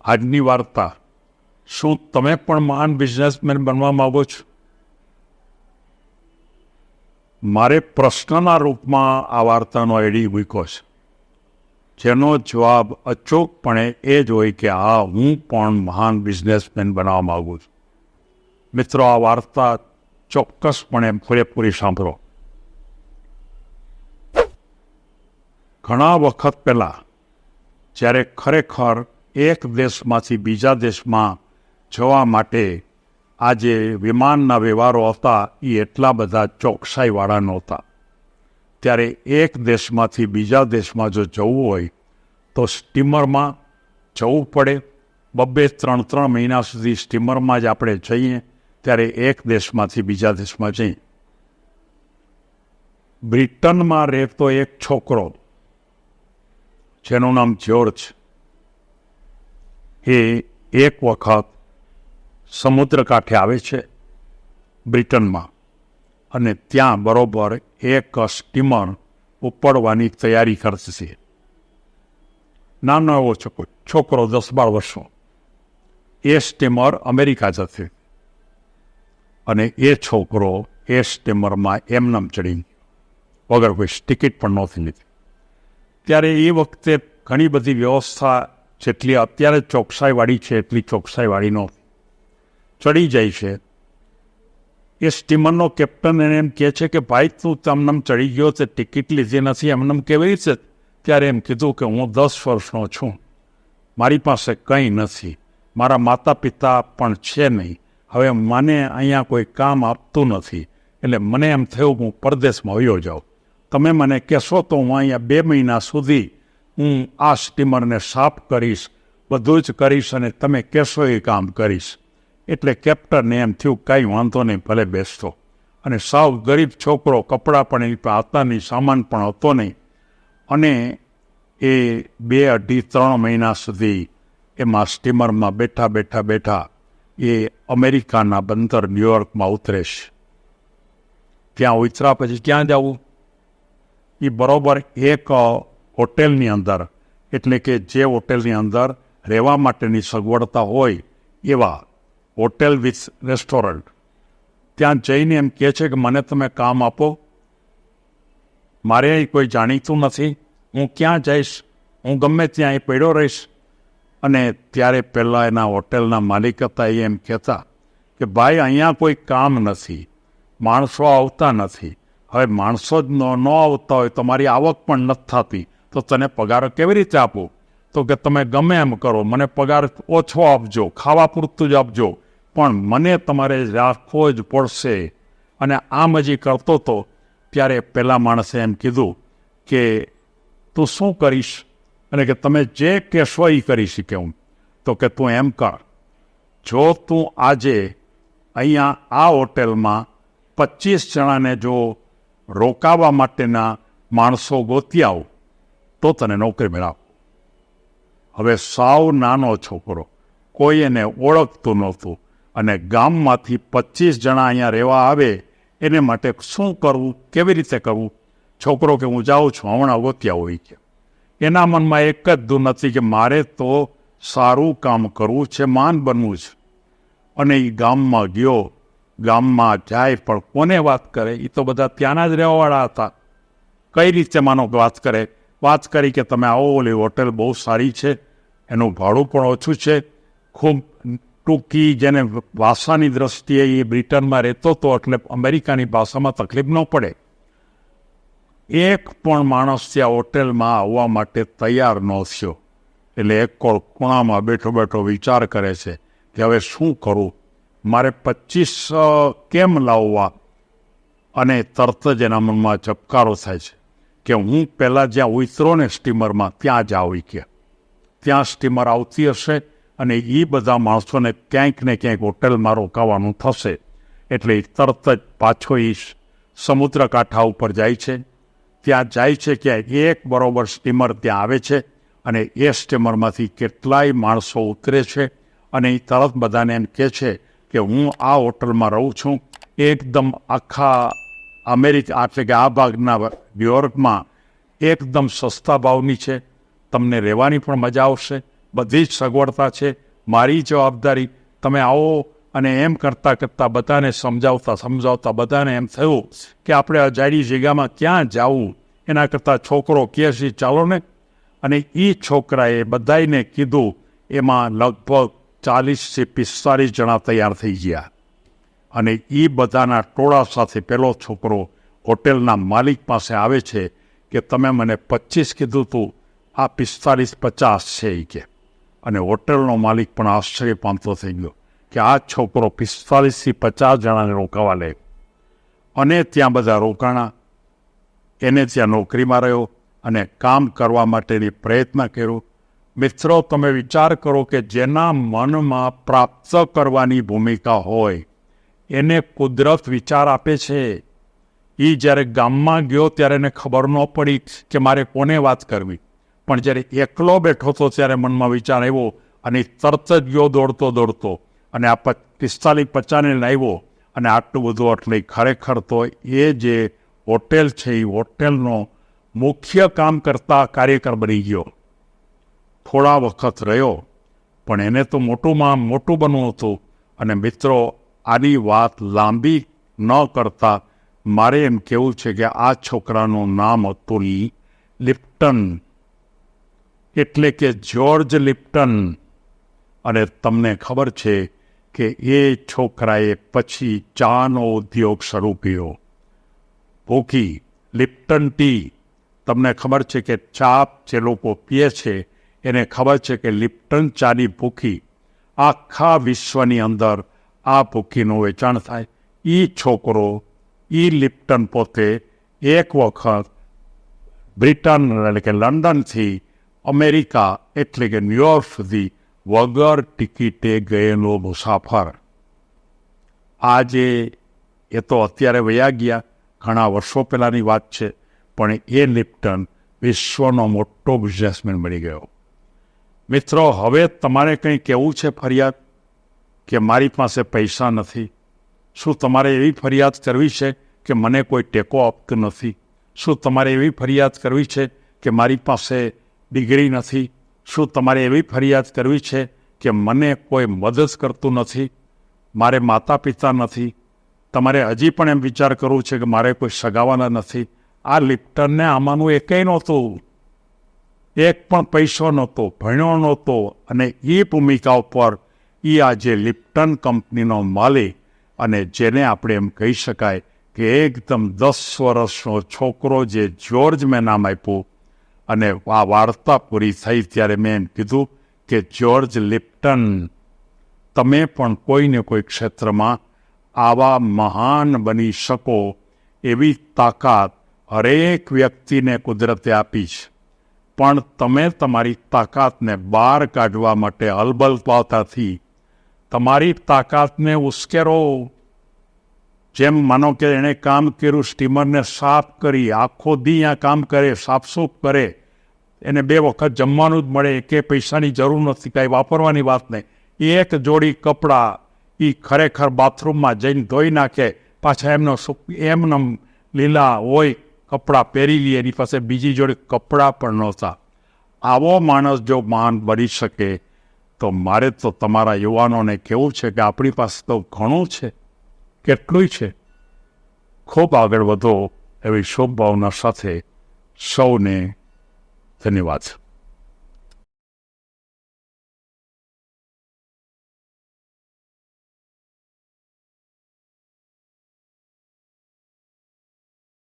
આજની વાર્તા. શું તમે પણ મહાન બિઝનેસમેન બનવા માગો છો? મારે પ્રશ્નના રૂપમાં આ વાર્તાનો આઈડી મૂક્યો છે. જેનો જવાબ અચૂકપણે એ જ હોય કે, હા, હું પણ મહાન બિઝનેસમેન બનવા માગું છું. મિત્રો, આ વાર્તા ચોક્કસપણે પૂરેપૂરી સાંભળો. ઘણા વખત પહેલાં, જ્યારે ખરેખર એક દેશમાંથી બીજા દેશમાં જવા માટે આ જે વિમાનના વ્યવહારો હતા એ એટલા બધા ચોકસાઈવાળા નહોતા. ત્યારે એક દેશમાંથી બીજા દેશમાં જો જવું હોય, તો સ્ટીમરમાં જવું પડે. બબ્બે ત્રણ ત્રણ મહિના સુધી સ્ટીમરમાં જ આપણે જઈએ, ત્યારે એક દેશમાંથી બીજા દેશમાં જઈએ. બ્રિટનમાં રહેતો એક છોકરો, જેનું નામ જ્યોર્જ એ એક વખત સમુદ્ર કાંઠે આવે છે બ્રિટનમાં. અને ત્યાં બરોબર એક સ્ટીમર ઉપડવાની તૈયારી કરશે નાનો એવો છોકરો છોકરો દસ બાર વર્ષો એ સ્ટીમર અમેરિકા જશે. અને એ છોકરો એ સ્ટીમરમાં એમનેમ ચડી વગર કોઈ ટિકિટ પણ નહોતી લીધી. ત્યારે એ વખતે ઘણી બધી વ્યવસ્થા જેટલી અત્યારે ચોકસાઈવાળી છે, એટલી ચોકસાઈવાળી નહોતી ચડી જાય છે. એ સ્ટીમરનો કેપ્ટન એને એમ કહે છે કે, ભાઈ, તું તમને ચડી ગયો તે ટિકિટ લીધી નથી. એમને કેવી રીતે? ત્યારે એમ કીધું કે, હું દસ વર્ષનો છું. મારી પાસે કંઈ નથી. મારા માતા પિતા પણ છે નહીં. હવે મને અહીંયા કોઈ કામ આપતું નથી. એટલે મને એમ થયું હું પરદેશમાં વયો જાઉં. તમે મને કહેશો તો હું અહીંયા બે મહિના સુધી હું આ સ્ટીમરને સાફ કરીશ, બધું જ કરીશ અને તમે કહેશો એ કામ કરીશ. એટલે કેપ્ટનને એમ થયું, કાંઈ વાંધો નહીં, ભલે બેસતો. અને સાવ ગરીબ છોકરો કપડાં પણ એની પાસે હતા નહીં સામાન પણ હતો નહીં. અને એ બે અઢી ત્રણ મહિના સુધી એમાં સ્ટીમરમાં બેઠા બેઠા બેઠા એ અમેરિકાના બંદર ન્યુયોર્કમાં ઉતરે છે. ત્યાં ઉતરા પછી ક્યાં જવું? એ બરોબર એક હોટેલની અંદર. એટલે કે જે હોટેલની અંદર રહેવા માટેની સગવડતા હોય એવા હોટેલ વિથ રેસ્ટોરન્ટ. ત્યાં જઈને એમ કહે છે કે મને તમે કામ આપો. મારે અહીં કોઈ જાણીતું નથી. હું ક્યાં જઈશ? હું ગમે ત્યાં અહીં પડ્યો રહીશ. અને ત્યારે પહેલાં એના હોટેલના માલિક હતા એ એમ કહેતા કે, ભાઈ, અહીંયા કોઈ કામ નથી. માણસો આવતા નથી. હવે માણસો જ ન આવતા હોય, તમારી આવક પણ નથી થતી. તો તને પગાર કેવી રીતે આપું? તો કે તમે ગમે એમ કરો, મને પગાર ઓછો આપજો, ખાવા પૂરતું જ આપજો, પણ મને તમારે રાખવો જ પડશે. અને આમ હજી કરતો તો ત્યારે પહેલાં માણસે એમ કીધું કે, તું શું કરીશ? અને કે, તમે જે કહેશો એ કરી શકે હું. તો કે, તું એમ કર, જો તું આજે અહીંયા આ હોટેલમાં પચીસ જણાને જો રોકાવા માટેના માણસો ગોતી આવ તો તને નોકરી મેળવ. હવે સાવ નાનો છોકરો કોઈ એને ઓળખતું નહોતું અને ગામમાંથી પચીસ જણા અહીંયા રહેવા આવે, એને માટે શું કરવું, કેવી રીતે કરવું? છોકરો કે હું જાઉં છું, હમણાં ગોત્યા હોય કે એના મનમાં એક જ દૂર નથી કે મારે તો સારું કામ કરવું છે, માન બનવું છે. અને એ ગામમાં ગયો, ગામમાં જાય, પણ કોને વાત કરે? એ તો બધા ત્યાંના જ રહેવાવાળા હતા. કઈ રીતે માનો વાત કરે? વાત કરી કે તમે આવો, ઓલી હોટેલ બહુ સારી છે, એનું ભાડું પણ ઓછું છે. ખૂબ ટૂંકી જેને ભાષાની દ્રષ્ટિએ એ બ્રિટનમાં રહેતો હતો, એટલે અમેરિકાની ભાષામાં તકલીફ ન પડે. એક પણ માણસ ત્યાં હોટેલમાં આવવા માટે તૈયાર ન થયો. એટલે એક કોળ ખૂણામાં બેઠો બેઠો વિચાર કરે છે કે હવે શું કરું? મારે પચીસ કેમ લાવવા? અને તરત જ એના મનમાં ચપકારો થાય છે. કે હું પહેલાં જ્યાં ઉતરો ને સ્ટીમરમાં ત્યાં જ આવી કે ત્યાં સ્ટીમર આવતી હશે અને એ બધા માણસોને ક્યાંક ને ક્યાંક હોટેલમાં રોકાવાનું થશે. એટલે તરત જ પાછો એ સમુદ્ર કાંઠા ઉપર જાય છે. ત્યાં જાય છે ક્યાંક એક બરોબર સ્ટીમર ત્યાં આવે છે અને એ સ્ટીમરમાંથી કેટલાય માણસો ઉતરે છે અને એ તરત બધાને એમ કહે છે કે હું આ હોટલમાં રહું છું. એકદમ આખા અમેરિકા એટલે કે આ ભાગના ન્યુયોર્કમાં એકદમ સસ્તા ભાવની છે. તમને રહેવાની પણ મજા આવશે. બધી જ સગવડતા છે. મારી જવાબદારી તમે આવો અને એમ કરતાં કરતાં બધાને સમજાવતા સમજાવતા બધાને એમ થયું કે આપણે અજાડી જગ્યામાં ક્યાં જવું? એના કરતાં છોકરો કહે છે, ચાલો ને. અને એ છોકરાએ બધાને કીધું, એમાં લગભગ ચાલીસથી પિસ્તાલીસ જણા તૈયાર થઈ ગયા. અને એ બધાના ટોળા સાથે પેલો છોકરો હોટેલના માલિક પાસે આવે છે કે તમે મને પચીસ કીધું તું, આ પિસ્તાલીસ પચાસ છે એ કે. અને હોટેલનો માલિક પણ આશ્ચર્ય પામતો થઈ ગયો કે આ છોકરો પિસ્તાલીસથી પચાસ જણાને રોકાવા લે. અને ત્યાં બધા રોકાણા. એને ત્યાં નોકરીમાં રહ્યો અને કામ કરવા માટેની પ્રયત્ન કર્યો. મિત્રો, તમે વિચાર કરો કે જેના મનમાં પ્રાપ્ત કરવાની ભૂમિકા હોય એને કુદરત વિચાર આપે છે. એ જ્યારે ગામમાં ગયો ત્યારે એને ખબર ન પડી કે મારે કોને વાત કરવી. પણ જ્યારે એકલો બેઠો હતો ત્યારે મનમાં વિચાર આવ્યો અને તરત જ ગયો દોડતો દોડતો અને આ પિસ્તાલીસ પચાસને લાવ્યો અને આટલું બધું એટલે ખરેખર તો એ જે હોટેલ છે એ હોટેલનો મુખ્ય કામ કરતા કાર્યકર બની ગયો. થોડા વખત રહ્યો, પણ એને તો મોટુંમાં મોટું બનવું હતું અને મિત્રો આની વાત લાંબી ન કરતા મારે એમ કહેવું છે કે આ છોકરાનું નામ હતું લિપ્ટન. એટલે કે જ્યોર્જ લિપ્ટન. અને તમને ખબર છે કે એ છોકરાએ પછી ચાનો ઉદ્યોગ શરૂ કર્યો. ભૂકી લિપ્ટન ટી. તમને ખબર છે કે ચા જે લોકો પીએ છે, એને ખબર છે કે લિપ્ટન ચાની ભૂખી આખા વિશ્વની અંદર આ ભૂખીનું વેચાણ થાય. એ છોકરો એ લિપ્ટન પોતે એક વખત બ્રિટન એટલે કે લંડનથી અમેરિકા એટલે કે ન્યુયોર્ક સુધી વગર ટિકિટે ગયેલો મુસાફર. આજે એ તો અત્યારે વયા ગયા. ઘણા વર્ષો પહેલાંની વાત છે, પણ એ લિપ્ટન વિશ્વનો મોટો બિઝનેસમેન બની ગયો. મિત્રો, હવે તમારે કંઈ કહેવું છે ફરિયાદ? કે મારી પાસે પૈસા નથી. શું તમારે એવી ફરિયાદ કરવી છે કે મને કોઈ ટેકો આપતું નથી? શું તમારે એવી ફરિયાદ કરવી છે કે મારી પાસે ડિગ્રી નથી? શું તમારે એવી ફરિયાદ કરવી છે કે મને કોઈ મદદ કરતું નથી? મારે માતા પિતા નથી. તમારે હજી પણ એમ વિચાર કરવું છે કે મારે કોઈ સગાવાના નથી. આ લિપ્ટનને આમાંનું એકેય નહોતું. એક પણ પૈસો નહોતો, ભણ્યો નહોતો અને એ ભૂમિકા ઉપર એ આજે લિપ્ટન કંપનીનો માલિક અને જેને આપણે એમ કહી શકાય કે એકદમ દસ વર્ષનો છોકરો જે જ્યોર્જ મેં નામ આપ્યું અને આ વાર્તા પૂરી થઈ ત્યારે મેં એમ કીધું કે જ્યોર્જ લિપ્ટન, તમે પણ કોઈને કોઈ ક્ષેત્રમાં આવા મહાન બની શકો એવી તાકાત હરેક વ્યક્તિને કુદરતે આપી છે. પણ તમે તમારી તાકાતને બહાર કાઢવા માટે અલબલ પાતાથી તમારી તાકાતને ઉશ્કેરો. જેમ માનો કે એણે કામ કર્યું, સ્ટીમરને સાફ કરી, આખો દી આ કામ કરે, સાફસૂફ કરે, એને બે વખત જમવાનું જ મળે કે પૈસાની જરૂર નથી, કાંઈ વાપરવાની વાત નહીં. એક જોડી કપડાં એ ખરેખર બાથરૂમમાં જઈને ધોઈ નાખે, પાછા એમનો એમને લીલા હોય કપડાં પહેરી લે, એની પાસે બીજી જોડી કપડાં પણ નહોતા. આવો માણસ જો મહાન બની શકે તો મારે તો તમારા યુવાનોને કહેવું છે કે આપણી પાસે તો ઘણું છે કેટલું છે. ખૂબ આગળ વધો એવી શુભ ભાવના સાથે સૌને ધન્યવાદ.